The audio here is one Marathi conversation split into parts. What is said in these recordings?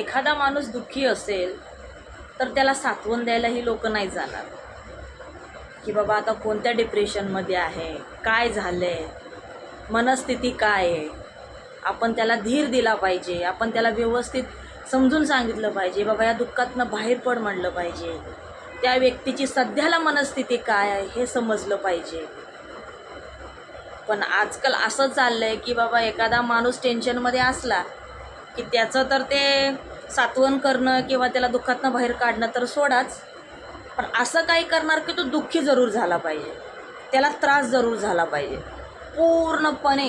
एखादा माणूस दुःखी असेल तर त्याला सात्वन द्यायलाही लोक नाही जाणार. की बाबा आता कोणत्या डिप्रेशनमध्ये आहे? काय झालं आहे मनस्थिती काय आहे? आपण त्याला धीर दिला पाहिजे. आपण त्याला व्यवस्थित समजून सांगितलं पाहिजे. बाबा या दुःखातनं बाहेर पड म्हणलं पाहिजे. त्या व्यक्तीची सध्याला मनस्थिती काय आहे हे समजलं पाहिजे. पण आजकाल असं चाललं आहे की बाबा एखादा माणूस टेन्शनमध्ये असला की त्याचं तर ते सात्वन करणं किंवा त्याला दुःखातनं बाहेर काढणं तर सोडाच. पण असं काही करणार की तो दुःखी जरूर झाला पाहिजे. त्याला त्रास जरूर झाला पाहिजे. पूर्णपणे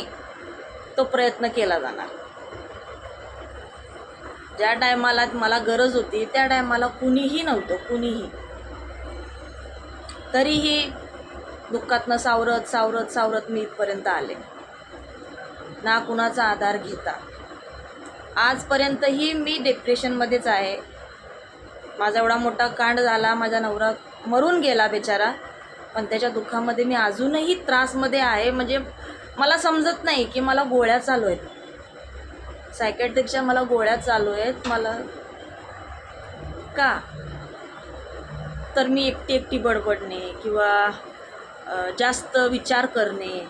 तो प्रयत्न केला जाणार. ज्या टायमाला मला गरज होती त्या टायमाला कुणीही नव्हतं कुणीही. तरीही दुःखातनं सावरत सावरत सावरत मी इथपर्यंत आले. ना कुणाचा आधार घेता. आजपर्यंतही मी डिप्रेशनमध्येच आहे. माझा एवढा मोठा कांड झाला माझा नवरा मरून गेला बेचारा. पण त्याच्या दुःखामध्ये मी अजूनही त्रासमध्ये आहे. म्हणजे मला समजत नाही की मला गोळ्या चालू आहेत. सायकॅट्रिकच्या मला गोळ्या चालू आहेत. मला का? तर मी एकटी एकटी बडबडणे किंवा जास्त विचार करणे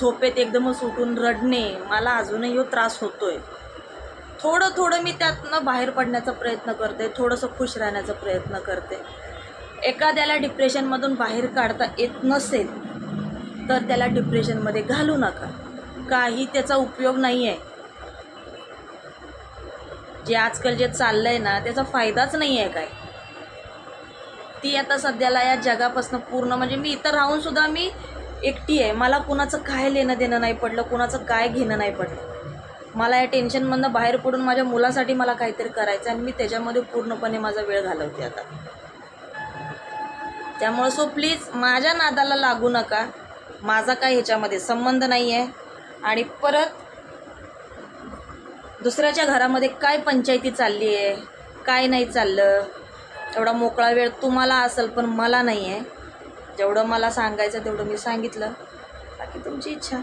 झोपेत एकदमच उठून रडणे मला अजूनही हो त्रास आहे थोडं थोडं मी त्यातनं बाहेर पडण्याचा प्रयत्न करते थोडंसं खुश राहण्याचा प्रयत्न करते. एखाद्याला डिप्रेशनमधून बाहेर काढता येत नसेल तर त्याला डिप्रेशनमध्ये घालू नका. काही त्याचा उपयोग नाही आहे जे आजकाल जे चाललं आहे ना त्याचा फायदाच नाही आहे काय ती आता सध्याला या जगापासून पूर्ण म्हणजे मी इथं राहूनसुद्धा मी एकटी आहे. मला कुणाचं काय लेणं देणं नाही पडलं कुणाचं काय घेणं नाही पडलं. मला या टेन्शनमधनं बाहेर पडून माझ्या मुलासाठी मला काहीतरी करायचं आणि मी त्याच्यामध्ये पूर्णपणे माझा वेळ घालवते आता. त्यामुळं सो प्लीज माझ्या नादाला लागू नका. माझा काय ह्याच्यामध्ये संबंध नाही आहे आणि परत दुसऱ्याच्या घरामध्ये काय पंचायती चालली आहे काय नाही चाललं एवढा मोकळा वेळ तुम्हाला असेल पण मला नाही आहे जेवढं मला सांगायचं तेवढं मी सांगितलं. बाकी तुमची इच्छा.